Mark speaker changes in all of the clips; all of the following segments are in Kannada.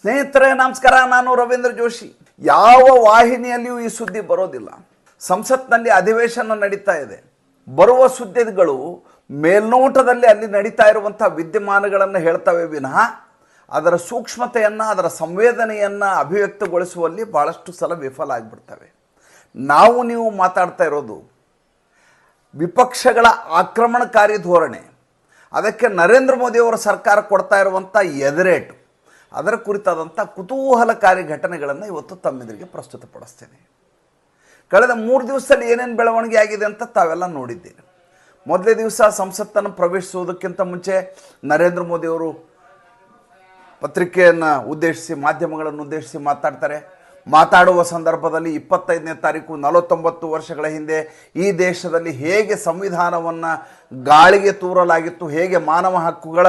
Speaker 1: ಸ್ನೇಹಿತರೆ, ನಮಸ್ಕಾರ. ನಾನು ರವೀಂದ್ರ ಜೋಶಿ. ಯಾವ ವಾಹಿನಿಯಲ್ಲಿಯೂ ಈ ಸುದ್ದಿ ಬರೋದಿಲ್ಲ. ಸಂಸತ್ನಲ್ಲಿ ಅಧಿವೇಶನ ನಡೀತಾ ಇದೆ. ಬರುವ ಸುದ್ದಿಗಳು ಮೇಲ್ನೋಟದಲ್ಲಿ ಅಲ್ಲಿ ನಡೀತಾ ಇರುವಂಥ ವಿದ್ಯಮಾನಗಳನ್ನು ಹೇಳ್ತವೆ ವಿನಃ ಅದರ ಸೂಕ್ಷ್ಮತೆಯನ್ನು, ಅದರ ಸಂವೇದನೆಯನ್ನು ಅಭಿವ್ಯಕ್ತಗೊಳಿಸುವಲ್ಲಿ ಭಾಳಷ್ಟು ಸಲ ವಿಫಲ ಆಗಿಬಿಡ್ತವೆ. ನಾವು ನೀವು ಮಾತಾಡ್ತಾ ಇರೋದು ವಿಪಕ್ಷಗಳ ಆಕ್ರಮಣಕಾರಿ ಧೋರಣೆ. ಅದಕ್ಕೆ ನರೇಂದ್ರ ಮೋದಿಯವರ ಸರ್ಕಾರ ಕೊಡ್ತಾ ಇರುವಂಥ ಎದುರೇಟು ಅದರ ಕುರಿತಾದಂಥ ಕುತೂಹಲಕಾರಿ ಘಟನೆಗಳನ್ನು ಇವತ್ತು ತಮ್ಮೆದುರಿಗೆ ಪ್ರಸ್ತುತಪಡಿಸ್ತೇನೆ. ಕಳೆದ ಮೂರು ದಿವಸದಲ್ಲಿ ಏನೇನು ಬೆಳವಣಿಗೆ ಆಗಿದೆ ಅಂತ ತಾವೆಲ್ಲ ನೋಡಿದ್ದೀರಿ. ಮೊದಲೇ ದಿವಸ ಸಂಸತ್ತನ್ನು ಪ್ರವೇಶಿಸುವುದಕ್ಕಿಂತ ಮುಂಚೆ ನರೇಂದ್ರ ಮೋದಿಯವರು ಪತ್ರಿಕೆಯನ್ನು ಉದ್ದೇಶಿಸಿ, ಮಾಧ್ಯಮಗಳನ್ನು ಉದ್ದೇಶಿಸಿ ಮಾತಾಡ್ತಾರೆ. ಮಾತಾಡುವ ಸಂದರ್ಭದಲ್ಲಿ ಇಪ್ಪತ್ತೈದನೇ ತಾರೀಕು ನಲವತ್ತೊಂಬತ್ತು ವರ್ಷಗಳ ಹಿಂದೆ ಈ ದೇಶದಲ್ಲಿ ಹೇಗೆ ಸಂವಿಧಾನವನ್ನು ಗಾಳಿಗೆ ತೂರಲಾಗಿತ್ತು, ಹೇಗೆ ಮಾನವ ಹಕ್ಕುಗಳ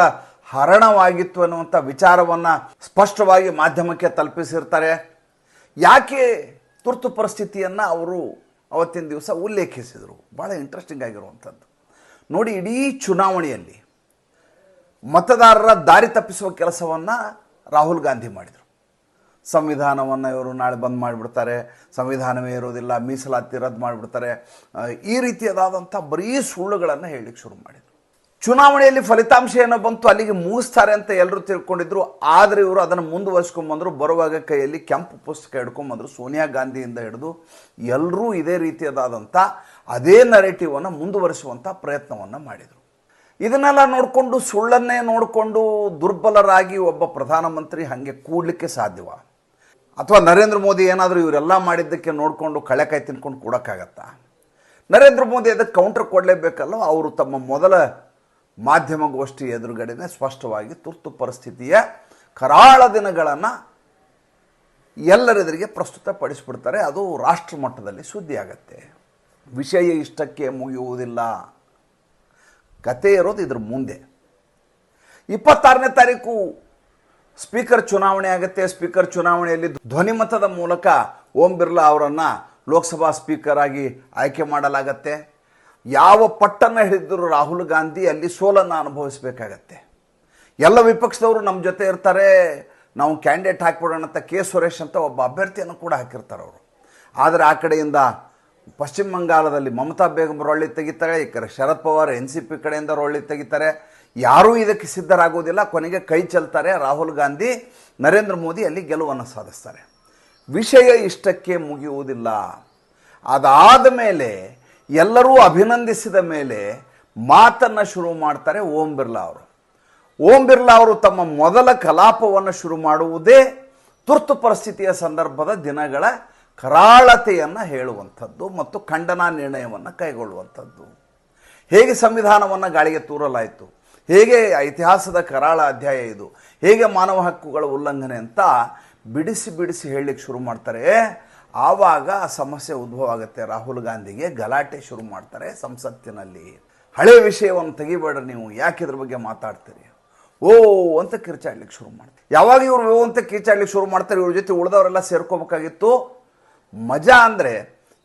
Speaker 1: ಹರಣವಾಗಿತ್ತು ಅನ್ನುವಂಥ ವಿಚಾರವನ್ನು ಸ್ಪಷ್ಟವಾಗಿ ಮಾಧ್ಯಮಕ್ಕೆ ತಲುಪಿಸಿರ್ತಾರೆ. ಯಾಕೆ ತುರ್ತು ಪರಿಸ್ಥಿತಿಯನ್ನು ಅವರು ಅವತ್ತಿನ ದಿವಸ ಉಲ್ಲೇಖಿಸಿದರು? ಭಾಳ ಇಂಟ್ರೆಸ್ಟಿಂಗ್ ಆಗಿರುವಂಥದ್ದು. ನೋಡಿ, ಇಡೀ ಚುನಾವಣೆಯಲ್ಲಿ ಮತದಾರರ ದಾರಿ ತಪ್ಪಿಸುವ ಕೆಲಸವನ್ನು ರಾಹುಲ್ ಗಾಂಧಿ ಮಾಡಿದರು. ಸಂವಿಧಾನವನ್ನು ಇವರು ನಾಳೆ ಬಂದ್ ಮಾಡಿಬಿಡ್ತಾರೆ, ಸಂವಿಧಾನವೇ ಇರೋದಿಲ್ಲ ಮೀಸಲಾತಿ ರದ್ದು ಮಾಡಿಬಿಡ್ತಾರೆ. ಈ ರೀತಿಯಾದಂಥ ಬರೀ ಸುಳ್ಳುಗಳನ್ನು ಹೇಳಲಿಕ್ಕೆ ಶುರು ಮಾಡಿದರು. ಚುನಾವಣೆಯಲ್ಲಿ ಫಲಿತಾಂಶ ಏನೋ ಬಂತು, ಅಲ್ಲಿಗೆ ಮುಗಿಸ್ತಾರೆ ಅಂತ ಎಲ್ಲರೂ ತಿಳ್ಕೊಂಡಿದ್ರು. ಆದರೆ ಇವರು ಅದನ್ನು ಮುಂದುವರಿಸ್ಕೊಂಬಂದರು ಬರುವಾಗ ಕೈಯಲ್ಲಿ ಕೆಂಪು ಪುಸ್ತಕ ಹಿಡ್ಕೊಂಬಂದರು ಸೋನಿಯಾ ಗಾಂಧಿಯಿಂದ ಹಿಡಿದು ಎಲ್ಲರೂ ಇದೇ ರೀತಿಯದಾದಂಥ ಅದೇ ನರೇಟಿವನ್ನು ಮುಂದುವರಿಸುವಂಥ ಪ್ರಯತ್ನವನ್ನು ಮಾಡಿದರು. ಇದನ್ನೆಲ್ಲ ನೋಡಿಕೊಂಡು, ಸುಳ್ಳನ್ನೇ ನೋಡಿಕೊಂಡು ದುರ್ಬಲರಾಗಿ ಒಬ್ಬ ಪ್ರಧಾನಮಂತ್ರಿ ಹಾಗೆ ಕೂಡಲಿಕ್ಕೆ ಸಾಧ್ಯವ? ಅಥವಾ ನರೇಂದ್ರ ಮೋದಿ ಏನಾದರೂ ಇವರೆಲ್ಲ ಮಾಡಿದ್ದಕ್ಕೆ ನೋಡಿಕೊಂಡು ಕಳೆಕಾಯಿ ತಿನ್ಕೊಂಡು ಕೊಡೋಕ್ಕಾಗತ್ತಾ? ನರೇಂದ್ರ ಮೋದಿ ಅದಕ್ಕೆ ಕೌಂಟರ್ ಕೊಡಲೇಬೇಕಲ್ಲ ಅವರು ತಮ್ಮ ಮೊದಲ ಮಾಧ್ಯಮಗೋಷ್ಠಿ ಎದುರುಗಡೆನೆ ಸ್ಪಷ್ಟವಾಗಿ ತುರ್ತು ಪರಿಸ್ಥಿತಿಯ ಕರಾಳ ದಿನಗಳನ್ನು ಎಲ್ಲರೆದುರಿಗೆ ಪ್ರಸ್ತುತಪಡಿಸ್ಬಿಡ್ತಾರೆ. ಅದು ರಾಷ್ಟ್ರ ಮಟ್ಟದಲ್ಲಿ ಸುದ್ದಿಯಾಗತ್ತೆ. ವಿಷಯ ಇಷ್ಟಕ್ಕೆ ಮುಗಿಯುವುದಿಲ್ಲ. ಕತೆ ಇರೋದು ಇದ್ರ ಮುಂದೆ. ಇಪ್ಪತ್ತಾರನೇ ತಾರೀಕು ಸ್ಪೀಕರ್ ಚುನಾವಣೆ ಆಗುತ್ತೆ. ಸ್ಪೀಕರ್ ಚುನಾವಣೆಯಲ್ಲಿ ಧ್ವನಿಮತದ ಮೂಲಕ ಓಂ ಬಿರ್ಲಾ ಅವರನ್ನು ಲೋಕಸಭಾ ಸ್ಪೀಕರ್ ಆಗಿ ಆಯ್ಕೆ ಮಾಡಲಾಗತ್ತೆ. ಯಾವ ಪಟ್ಟನ್ನು ಹಿಡಿದ್ರು ರಾಹುಲ್ ಗಾಂಧಿ ಅಲ್ಲಿ ಸೋಲನ್ನು ಅನುಭವಿಸಬೇಕಾಗತ್ತೆ. ಎಲ್ಲ ವಿಪಕ್ಷದವರು ನಮ್ಮ ಜೊತೆ ಇರ್ತಾರೆ, ನಾವು ಕ್ಯಾಂಡಿಡೇಟ್ ಹಾಕ್ಬಿಡೋಣ ಅಂತ ಕೆ ಸುರೇಶ್ ಅಂತ ಒಬ್ಬ ಅಭ್ಯರ್ಥಿಯನ್ನು ಕೂಡ ಹಾಕಿರ್ತಾರೆ ಅವರು. ಆದರೆ ಆ ಕಡೆಯಿಂದ ಪಶ್ಚಿಮ ಬಂಗಾಳದಲ್ಲಿ ಮಮತಾ ಬೇಗಂ ರೊಳ್ಳಿ ತೆಗಿತಾರೆ, ಈ ಕಡೆ Sharad Pawar N C P ಕಡೆಯಿಂದ ರೊಳ್ಳಿ ತೆಗಿತಾರೆ. ಯಾರೂ ಇದಕ್ಕೆ ಸಿದ್ಧರಾಗೋದಿಲ್ಲ, ಕೊನೆಗೆ ಕೈ ಚೆಲ್ತಾರೆ ರಾಹುಲ್ ಗಾಂಧಿ, ನರೇಂದ್ರ ಮೋದಿ ಅಲ್ಲಿ ಗೆಲುವನ್ನು ಸಾಧಿಸ್ತಾರೆ. ವಿಷಯ ಇಷ್ಟಕ್ಕೆ ಮುಗಿಯುವುದಿಲ್ಲ. ಅದಾದ ಮೇಲೆ ಎಲ್ಲರೂ ಅಭಿನಂದಿಸಿದ ಮೇಲೆ ಮಾತನ್ನು ಶುರು ಮಾಡ್ತಾರೆ ಓಂ ಬಿರ್ಲಾ ಅವರು. ಓಂ ಬಿರ್ಲಾ ಅವರು ತಮ್ಮ ಮೊದಲ ಕಲಾಪವನ್ನು ಶುರು ಮಾಡುವುದೇ ತುರ್ತು ಪರಿಸ್ಥಿತಿಯ ಸಂದರ್ಭದ ದಿನಗಳ ಕರಾಳತೆಯನ್ನು ಹೇಳುವಂಥದ್ದು ಮತ್ತು ಖಂಡನಾ ನಿರ್ಣಯವನ್ನು ಕೈಗೊಳ್ಳುವಂಥದ್ದು. ಹೇಗೆ ಸಂವಿಧಾನವನ್ನು ಗಾಳಿಗೆ ತೂರಲಾಯಿತು? ಹೇಗೆ ಇತಿಹಾಸದ ಕರಾಳ ಅಧ್ಯಾಯ ಇದು? ಹೇಗೆ ಮಾನವ ಹಕ್ಕುಗಳ ಉಲ್ಲಂಘನೆ ಅಂತ ಬಿಡಿಸಿ ಬಿಡಿಸಿ ಹೇಳಲಿಕ್ಕೆ ಶುರು ಮಾಡ್ತಾರೆ? ಆವಾಗ ಆ ಸಮಸ್ಯೆ ಉದ್ಭವ ಆಗುತ್ತೆ. ರಾಹುಲ್ ಗಾಂಧಿಗೆ ಗಲಾಟೆ ಶುರು ಮಾಡ್ತಾರೆ ಸಂಸತ್ತಿನಲ್ಲಿ. ಹಳೆ ವಿಷಯವನ್ನು ತೆಗಿಬೇಡ್ರಿ ನೀವು. ಯಾಕೆ ಇದ್ರ ಬಗ್ಗೆ ಮಾತಾಡ್ತೀರಿ? ಓ, ಅಂತ ಕಿರ್ಚಾಡ್ಲಿಕ್ಕೆ ಶುರು ಮಾಡ್ತಾರೆ. ಯಾವಾಗ ಇವರು ಅಂತ ಕಿರ್ಚಾಡ್ಲಿಕ್ಕೆ ಶುರು ಮಾಡ್ತಾರೆ, ಇವ್ರ ಜೊತೆ ಉಳಿದವರೆಲ್ಲ ಸೇರ್ಕೋಬೇಕಾಗಿತ್ತು? ಮಜಾ ಅಂದರೆ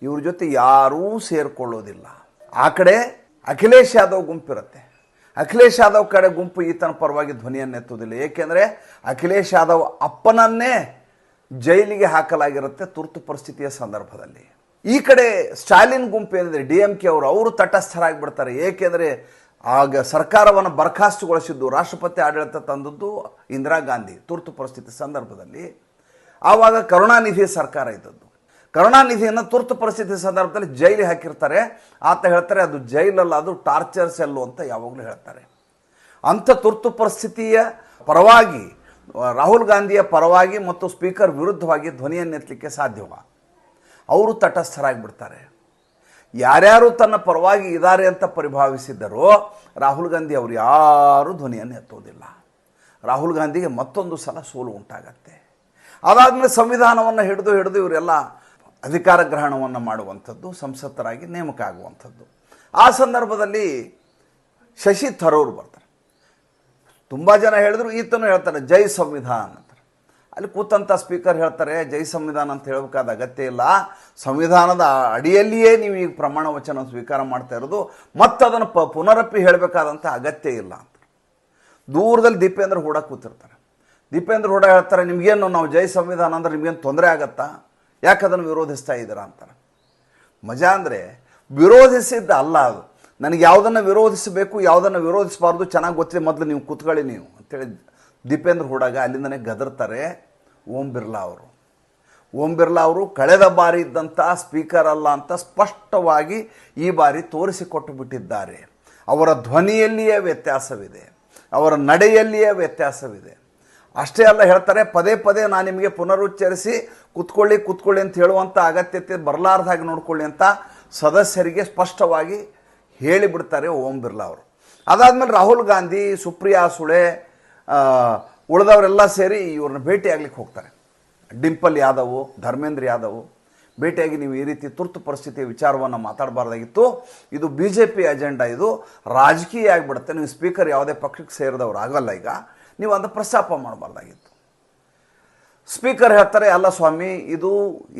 Speaker 1: ಇವ್ರ ಜೊತೆ ಯಾರೂ ಸೇರ್ಕೊಳ್ಳೋದಿಲ್ಲ. ಆ ಕಡೆ ಅಖಿಲೇಶ್ ಯಾದವ್ ಗುಂಪಿರುತ್ತೆ. ಅಖಿಲೇಶ್ ಯಾದವ್ ಕಡೆ ಗುಂಪು ಈತನ ಪರವಾಗಿ ಧ್ವನಿಯನ್ನು ಎತ್ತುವುದಿಲ್ಲ ಏಕೆಂದರೆ ಅಖಿಲೇಶ್ ಯಾದವ್ ಅಪ್ಪನನ್ನೇ ಜೈಲಿಗೆ ಹಾಕಲಾಗಿರುತ್ತೆ ತುರ್ತು ಪರಿಸ್ಥಿತಿಯ ಸಂದರ್ಭದಲ್ಲಿ. ಈ ಕಡೆ ಸ್ಟಾಲಿನ್ ಗುಂಪು ಏನಿದೆ, ಡಿ ಎಂ ಕೆ ಅವರು ಅವರು ತಟಸ್ಥರಾಗಿಬಿಡ್ತಾರೆ. ಏಕೆಂದರೆ ಆಗ ಸರ್ಕಾರವನ್ನು ಬರ್ಖಾಸ್ತುಗೊಳಿಸಿದ್ದು ರಾಷ್ಟ್ರಪತಿ ಆಡಳಿತ ತಂದದ್ದು ಇಂದಿರಾ ಗಾಂಧಿ, ತುರ್ತು ಪರಿಸ್ಥಿತಿ ಸಂದರ್ಭದಲ್ಲಿ. ಆವಾಗ ಕರುಣಾನಿಧಿ ಸರ್ಕಾರ ಇದ್ದದ್ದು. ಕರುಣಾನಿಧಿಯನ್ನು ತುರ್ತು ಪರಿಸ್ಥಿತಿ ಸಂದರ್ಭದಲ್ಲಿ ಜೈಲಿಗೆ ಹಾಕಿರ್ತಾರೆ. ಆತ ಹೇಳ್ತಾರೆ, ಅದು ಜೈಲಲ್ಲ, ಅದು ಟಾರ್ಚರ್ ಸೆಲ್ಲು ಅಂತ ಯಾವಾಗಲೂ ಹೇಳ್ತಾರೆ. ಅಂಥ ತುರ್ತು ಪರಿಸ್ಥಿತಿಯ ಪರವಾಗಿ ರಾಹುಲ್ ಗಾಂಧಿಯ ಪರವಾಗಿ ಮತ್ತು ಸ್ಪೀಕರ್ ವಿರುದ್ಧವಾಗಿ ಧ್ವನಿಯನ್ನೆತ್ತಲಿಕ್ಕೆ ಸಾಧ್ಯವ? ಅವರು ತಟಸ್ಥರಾಗಿಬಿಡ್ತಾರೆ. ಯಾರ್ಯಾರು ತನ್ನ ಪರವಾಗಿ ಇದ್ದಾರೆ ಅಂತ ಪರಿಭಾವಿಸಿದ್ದರೋ, ರಾಹುಲ್ ಗಾಂಧಿ ಅವರು ಯಾರೂ ಧ್ವನಿಯನ್ನು ಎತ್ತೋದಿಲ್ಲ. ರಾಹುಲ್ ಗಾಂಧಿಗೆ ಮತ್ತೊಂದು ಸಲ ಸೋಲು ಉಂಟಾಗತ್ತೆ. ಅದಾದಮೇಲೆ ಸಂವಿಧಾನವನ್ನು ಹಿಡಿದು ಹಿಡಿದು ಇವರೆಲ್ಲ ಅಧಿಕಾರ ಗ್ರಹಣವನ್ನು ಮಾಡುವಂಥದ್ದು, ಸಂಸತ್ತರಾಗಿ ನೇಮಕ ಆಗುವಂಥದ್ದು. ಆ ಸಂದರ್ಭದಲ್ಲಿ ಶಶಿ ಥರೂರ್ ಬರ್ತಾರೆ. ತುಂಬ ಜನ ಹೇಳಿದ್ರು, ಈತನು ಹೇಳ್ತಾರೆ ಜೈ ಸಂವಿಧಾನ ಅಂತಾರೆ. ಅಲ್ಲಿ ಕೂತಂಥ ಸ್ಪೀಕರ್ ಹೇಳ್ತಾರೆ, ಜೈ ಸಂವಿಧಾನ ಅಂತ ಹೇಳಬೇಕಾದ ಅಗತ್ಯ ಇಲ್ಲ. ಸಂವಿಧಾನದ ಅಡಿಯಲ್ಲಿಯೇ ನೀವು ಈಗ ಪ್ರಮಾಣ ವಚನ ಸ್ವೀಕಾರ ಮಾಡ್ತಾ ಇರೋದು ಮತ್ತು ಅದನ್ನು ಪ, ಪುನರಪ್ಪಿ ಹೇಳಬೇಕಾದಂಥ ಅಗತ್ಯ ಇಲ್ಲ ಅಂತ. ದೂರದಲ್ಲಿ ದೀಪೇಂದ್ರ ಹೂಡ ಕೂತಿರ್ತಾರೆ. ದೀಪೇಂದ್ರ ಹೂಡ ಹೇಳ್ತಾರೆ, ನಿಮಗೇನು ನಾವು ಜೈ ಸಂವಿಧಾನ ಅಂದರೆ ನಿಮಗೇನು ತೊಂದರೆ ಆಗತ್ತಾ? ಯಾಕೆ ಅದನ್ನು ವಿರೋಧಿಸ್ತಾ ಇದ್ದೀರಾ? ಅಂತಾರೆ. ಮಜಾ ಅಂದರೆ, ವಿರೋಧಿಸಿದ್ದ ಅಲ್ಲ ಅದು. ನನಗೆ ಯಾವುದನ್ನು ವಿರೋಧಿಸಬೇಕು, ಯಾವುದನ್ನು ವಿರೋಧಿಸಬಾರ್ದು, ಚೆನ್ನಾಗಿ ಗೊತ್ತಿದೆ, ಮೊದಲು ನೀವು ಕೂತ್ಕೊಳ್ಳಿ ನೀವು ಅಂತೇಳಿ ದೀಪೇಂದ್ರ ಹೂಡಾಗ ಅಲ್ಲಿಂದನೇ ಗದರ್ತಾರೆ ಓಂ ಬಿರ್ಲಾ ಅವರು. ಓಂ ಬಿರ್ಲಾ ಅವರು ಕಳೆದ ಬಾರಿ ಇದ್ದಂಥ ಸ್ಪೀಕರ್ ಅಲ್ಲ ಅಂತ ಸ್ಪಷ್ಟವಾಗಿ ಈ ಬಾರಿ ತೋರಿಸಿಕೊಟ್ಟು ಬಿಟ್ಟಿದ್ದಾರೆ. ಅವರ ಧ್ವನಿಯಲ್ಲಿಯೇ ವ್ಯತ್ಯಾಸವಿದೆ, ಅವರ ನಡೆಯಲ್ಲಿಯೇ ವ್ಯತ್ಯಾಸವಿದೆ. ಅಷ್ಟೇ ಅಲ್ಲ ಹೇಳ್ತಾರೆ, ಪದೇ ಪದೇ ನಾನು ನಿಮಗೆ ಪುನರುಚ್ಚರಿಸಿ ಕುತ್ಕೊಳ್ಳಿ ಕುತ್ಕೊಳ್ಳಿ ಅಂತ ಹೇಳುವಂಥ ಅಗತ್ಯತೆ ಬರಲಾರ್ದಾಗಿ ನೋಡ್ಕೊಳ್ಳಿ ಅಂತ ಸದಸ್ಯರಿಗೆ ಸ್ಪಷ್ಟವಾಗಿ ಹೇಳಿಬಿಡ್ತಾರೆ ಓಂ ಬಿರ್ಲಾ ಅವರು. ಅದಾದಮೇಲೆ ರಾಹುಲ್ ಗಾಂಧಿ, ಸುಪ್ರಿಯಾ ಸುಳೆ ಉಳಿದವರೆಲ್ಲ ಸೇರಿ ಇವ್ರನ್ನ ಭೇಟಿಯಾಗ್ಲಿಕ್ಕೆ ಹೋಗ್ತಾರೆ. ಡಿಂಪಲ್ ಯಾದವ್, ಧರ್ಮೇಂದ್ರ ಯಾದವ್, ಭೇಟಿಯಾಗಿ ನೀವು ಈ ರೀತಿ ತುರ್ತು ಪರಿಸ್ಥಿತಿಯ ವಿಚಾರವನ್ನು ಮಾತಾಡಬಾರ್ದಾಗಿತ್ತು. ಇದು ಬಿ ಜೆ ಪಿ ಅಜೆಂಡಾ ಇದು. ರಾಜಕೀಯ ಆಗಿಬಿಡುತ್ತೆ. ನೀವು ಸ್ಪೀಕರ್ ಯಾವುದೇ ಪಕ್ಷಕ್ಕೆ ಸೇರಿದವ್ರು ಆಗಲ್ಲ ಈಗ. ನೀವು ಅದನ್ನು ಪ್ರಸ್ತಾಪ ಮಾಡಬಾರ್ದಾಗಿತ್ತು. ಸ್ಪೀಕರ್ ಹೇಳ್ತಾರೆ, ಅಲ್ಲ ಸ್ವಾಮಿ, ಇದು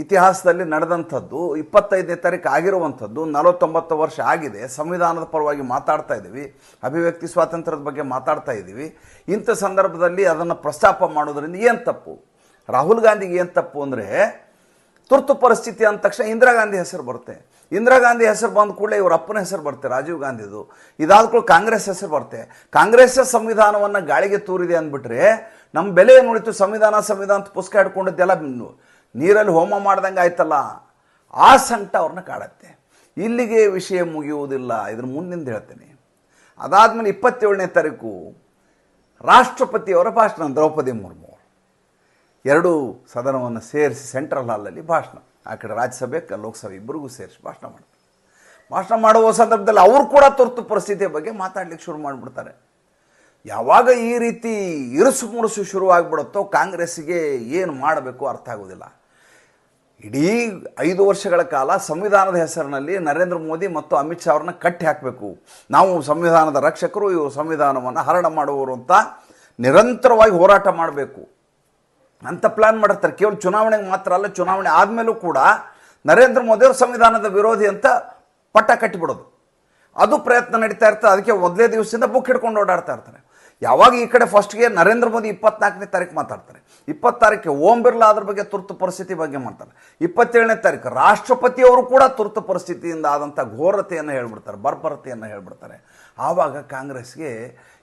Speaker 1: ಇತಿಹಾಸದಲ್ಲಿ ನಡೆದಂಥದ್ದು, ಇಪ್ಪತ್ತೈದನೇ ತಾರೀಕು ಆಗಿರುವಂಥದ್ದು, ನಲವತ್ತೊಂಬತ್ತು ವರ್ಷ ಆಗಿದೆ, ಸಂವಿಧಾನದ ಪರವಾಗಿ ಮಾತಾಡ್ತಾ ಇದ್ದೀವಿ, ಅಭಿವ್ಯಕ್ತಿ ಸ್ವಾತಂತ್ರ್ಯದ ಬಗ್ಗೆ ಮಾತಾಡ್ತಾ ಇದ್ದೀವಿ. ಇಂಥ ಸಂದರ್ಭದಲ್ಲಿ ಅದನ್ನು ಪ್ರಸ್ತಾಪ ಮಾಡೋದ್ರಿಂದ ಏನು ತಪ್ಪು? ರಾಹುಲ್ ಗಾಂಧಿಗೆ ಏನು ತಪ್ಪು ಅಂದರೆ ತುರ್ತು ಪರಿಸ್ಥಿತಿ ಅಂದ ತಕ್ಷಣ ಇಂದಿರಾ ಗಾಂಧಿ ಹೆಸರು ಬರುತ್ತೆ. ಇಂದಿರಾ ಗಾಂಧಿ ಹೆಸರು ಬಂದ ಕೂಡಲೇ ಇವ್ರ ಅಪ್ಪನ ಹೆಸರು ಬರುತ್ತೆ, ರಾಜೀವ್ ಗಾಂಧಿದು. ಇದಾದ ಕೂಡ ಕಾಂಗ್ರೆಸ್ ಹೆಸರು ಬರುತ್ತೆ. ಕಾಂಗ್ರೆಸ್ ಸಂವಿಧಾನವನ್ನು ಗಾಳಿಗೆ ತೂರಿದೆ ಅಂದ್ಬಿಟ್ರೆ ನಮ್ಮ ಬೆಲೆ ಏನು ಉಳಿತು ಸಂವಿಧಾನ ಸಂವಿಧಾನ ಪುಸ್ತಕ ಹಿಡ್ಕೊಂಡಿದ್ದೆಲ್ಲ ನೀರಲ್ಲಿ ಹೋಮ ಮಾಡ್ದಂಗೆ ಆಯ್ತಲ್ಲ? ಆ ಸಂಕಟ ಅವ್ರನ್ನ ಕಾಡತ್ತೆ. ಇಲ್ಲಿಗೆ ವಿಷಯ ಮುಗಿಯುವುದಿಲ್ಲ. ಇದ್ರ ಮುಂದಿಂದ ಹೇಳ್ತೇನೆ. ಅದಾದ್ಮೇಲೆ ಇಪ್ಪತ್ತೇಳನೇ ತಾರೀಕು ರಾಷ್ಟ್ರಪತಿಯವರ ಭಾಷಣ, ದ್ರೌಪದಿ ಮುರ್ಮು. ಎರಡೂ ಸದನವನ್ನು ಸೇರಿಸಿ ಸೆಂಟ್ರಲ್ ಹಾಲಲ್ಲಿ ಭಾಷಣ. ಆ ಕಡೆ ರಾಜ್ಯಸಭೆ ಲೋಕಸಭೆ ಇಬ್ಬರಿಗೂ ಸೇರಿಸಿ ಭಾಷಣ ಮಾಡ್ತಾರೆ. ಭಾಷಣ ಮಾಡುವ ಸಂದರ್ಭದಲ್ಲಿ ಅವರು ಕೂಡ ತುರ್ತು ಪರಿಸ್ಥಿತಿಯ ಬಗ್ಗೆ ಮಾತಾಡ್ಲಿಕ್ಕೆ ಶುರು ಮಾಡಿಬಿಡ್ತಾರೆ. ಯಾವಾಗ ಈ ರೀತಿ ಇರುಸು ಮುರುಸು ಶುರುವಾಗ್ಬಿಡುತ್ತೋ ಕಾಂಗ್ರೆಸ್ಸಿಗೆ ಏನು ಮಾಡಬೇಕು ಅರ್ಥ ಆಗೋದಿಲ್ಲ. ಇಡೀ ಐದು ವರ್ಷಗಳ ಕಾಲ ಸಂವಿಧಾನದ ಹೆಸರಿನಲ್ಲಿ ನರೇಂದ್ರ ಮೋದಿ ಮತ್ತು ಅಮಿತ್ ಶಾ ಅವ್ರನ್ನ ಕಟ್ಟಿ ಹಾಕಬೇಕು. ನಾವು ಸಂವಿಧಾನದ ರಕ್ಷಕರು ಇವರು ಸಂವಿಧಾನವನ್ನು ಹರಣ ಮಾಡುವವರು ಅಂತ ನಿರಂತರವಾಗಿ ಹೋರಾಟ ಮಾಡಬೇಕು. ಅಂತ ಪ್ಲಾನ್ ಮಾಡಿರ್ತಾರೆ. ಕೇವಲ ಚುನಾವಣೆಗೆ ಮಾತ್ರ ಅಲ್ಲ, ಚುನಾವಣೆ ಆದಮೇಲೂ ಕೂಡ ನರೇಂದ್ರ ಮೋದಿ ಅವರು ಸಂವಿಧಾನದ ವಿರೋಧಿ ಅಂತ ಪಟ್ಟ ಕಟ್ಟಿಬಿಡೋದು. ಅದು ಪ್ರಯತ್ನ ನಡೀತಾ ಇರ್ತದೆ. ಅದಕ್ಕೆ ಮೊದಲೇ ದಿವಸದಿಂದ ಬುಕ್ ಹಿಡ್ಕೊಂಡು ಓಡಾಡ್ತಾ ಇರ್ತಾರೆ. ಯಾವಾಗ ಈ ಕಡೆ ಫಸ್ಟ್ಗೆ ನರೇಂದ್ರ ಮೋದಿ ಇಪ್ಪತ್ನಾಲ್ಕನೇ ತಾರೀಕು ಮಾತಾಡ್ತಾರೆ. ಇಪ್ಪತ್ತಾರೀಕೆ ಓಂ ಬಿರ್ಲಾ ಅದ್ರ ಬಗ್ಗೆ ತುರ್ತು ಪರಿಸ್ಥಿತಿ ಬಗ್ಗೆ ಮಾಡ್ತಾರೆ ಇಪ್ಪತ್ತೇಳನೇ ತಾರೀಕು ರಾಷ್ಟ್ರಪತಿಯವರು ಕೂಡ ತುರ್ತು ಪರಿಸ್ಥಿತಿಯಿಂದ ಆದಂಥ ಘೋರತೆಯನ್ನು ಹೇಳ್ಬಿಡ್ತಾರೆ, ಬರ್ಬರತೆಯನ್ನು ಹೇಳ್ಬಿಡ್ತಾರೆ. ಆವಾಗ ಕಾಂಗ್ರೆಸ್ಗೆ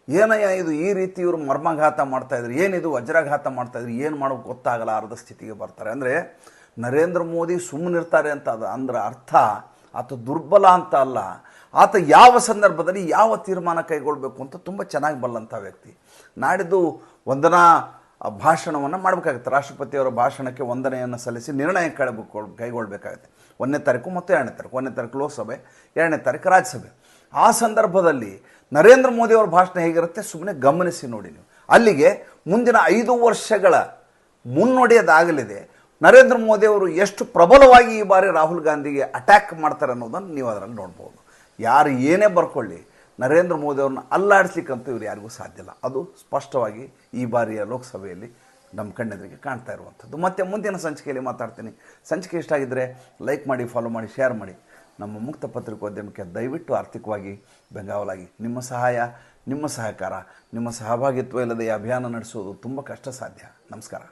Speaker 1: ಏನಯ್ಯ ಇದು ಈ ರೀತಿ ಇವರು ಮರ್ಮಘಾತ ಮಾಡ್ತಾ ಇದ್ರು? ಏನಿದು ವಜ್ರಾಘಾತ ಮಾಡ್ತಾ ಇದ್ರು? ಏನು ಮಾಡೋಕೆ ಗೊತ್ತಾಗಲಾರದ ಸ್ಥಿತಿಗೆ ಬರ್ತಾರೆ. ಅಂದರೆ ನರೇಂದ್ರ ಮೋದಿ ಸುಮ್ಮನಿರ್ತಾರೆ ಅಂತ ಅದು ಅಂದ್ರೆ ಅರ್ಥ. ಆತ ದುರ್ಬಲ ಅಂತ ಅಲ್ಲ. ಆತ ಯಾವ ಸಂದರ್ಭದಲ್ಲಿ ಯಾವ ತೀರ್ಮಾನ ಕೈಗೊಳ್ಳಬೇಕು ಅಂತ ತುಂಬ ಚೆನ್ನಾಗಿ ಬಲ್ಲಂಥ ವ್ಯಕ್ತಿ. ನಾಡಿದ್ದು ವಂದನಾ ಭಾಷಣವನ್ನು ಮಾಡಬೇಕಾಗುತ್ತೆ. ರಾಷ್ಟ್ರಪತಿಯವರ ಭಾಷಣಕ್ಕೆ ವಂದನೆಯನ್ನು ಸಲ್ಲಿಸಿ ನಿರ್ಣಯ ಕೈಗೊಳ್ಬೇಕು ಕೈಗೊಳ್ಳಬೇಕಾಗುತ್ತೆ ಒಂದನೇ ತಾರೀಕು ಮತ್ತು ಎರಡನೇ ತಾರೀಕು. ಒಂದನೇ ತಾರೀಕು ಲೋಕಸಭೆ, ಎರಡನೇ ತಾರೀಕು ರಾಜ್ಯಸಭೆ. ಆ ಸಂದರ್ಭದಲ್ಲಿ ನರೇಂದ್ರ ಮೋದಿ ಅವರ ಭಾಷಣ ಹೇಗಿರುತ್ತೆ? ಸುಮ್ಮನೆ ಗಮನಿಸಿ ನೋಡಿ ನೀವು. ಅಲ್ಲಿಗೆ ಮುಂದಿನ ಐದು ವರ್ಷಗಳ ಮುನ್ನುಡಿಯದಾಗಲಿದೆ. ನರೇಂದ್ರ ಮೋದಿ ಅವರು ಎಷ್ಟು ಪ್ರಬಲವಾಗಿ ಈ ಬಾರಿ ರಾಹುಲ್ ಗಾಂಧಿಗೆ ಅಟ್ಯಾಕ್ ಮಾಡ್ತಾರೆ ಅನ್ನೋದನ್ನು ನೀವು ಅದರಲ್ಲಿ ನೋಡ್ಬೋದು. ಯಾರು ಏನೇ ಬರ್ಕೊಳ್ಳಿ, ನರೇಂದ್ರ ಮೋದಿ ಅವ್ರನ್ನ ಅಲ್ಲಾಡಿಸ್ಲಿಕ್ಕಂತೂ ಇವ್ರು ಯಾರಿಗೂ ಸಾಧ್ಯ ಇಲ್ಲ. ಅದು ಸ್ಪಷ್ಟವಾಗಿ ಈ ಬಾರಿಯ ಲೋಕಸಭೆಯಲ್ಲಿ ನಮ್ಮ ಕಣ್ಣೆದುರಿಗೆ ಕಾಣ್ತಾ ಇರುವಂಥದ್ದು. ಮತ್ತೆ ಮುಂದಿನ ಸಂಚಿಕೆಯಲ್ಲಿ ಮಾತಾಡ್ತೀನಿ. ಸಂಚಿಕೆ ಇಷ್ಟ ಆಗಿದ್ದರೆ ಲೈಕ್ ಮಾಡಿ ಫಾಲೋ ಮಾಡಿ ಶೇರ್ ಮಾಡಿ. ನಮ್ಮ ಮುಕ್ತ ಪತ್ರಿಕೋದ್ಯಮಕ್ಕೆ ದಯವಿಟ್ಟು ಆರ್ಥಿಕವಾಗಿ ಬೆಂಗಾವಲಾಗಿ. ನಿಮ್ಮ ಸಹಾಯ, ನಿಮ್ಮ ಸಹಕಾರ, ನಿಮ್ಮ ಸಹಭಾಗಿತ್ವ ಇಲ್ಲದೆ ಈ ಅಭಿಯಾನ ನಡೆಸೋದು ತುಂಬ ಕಷ್ಟ ಸಾಧ್ಯ ನಮಸ್ಕಾರ.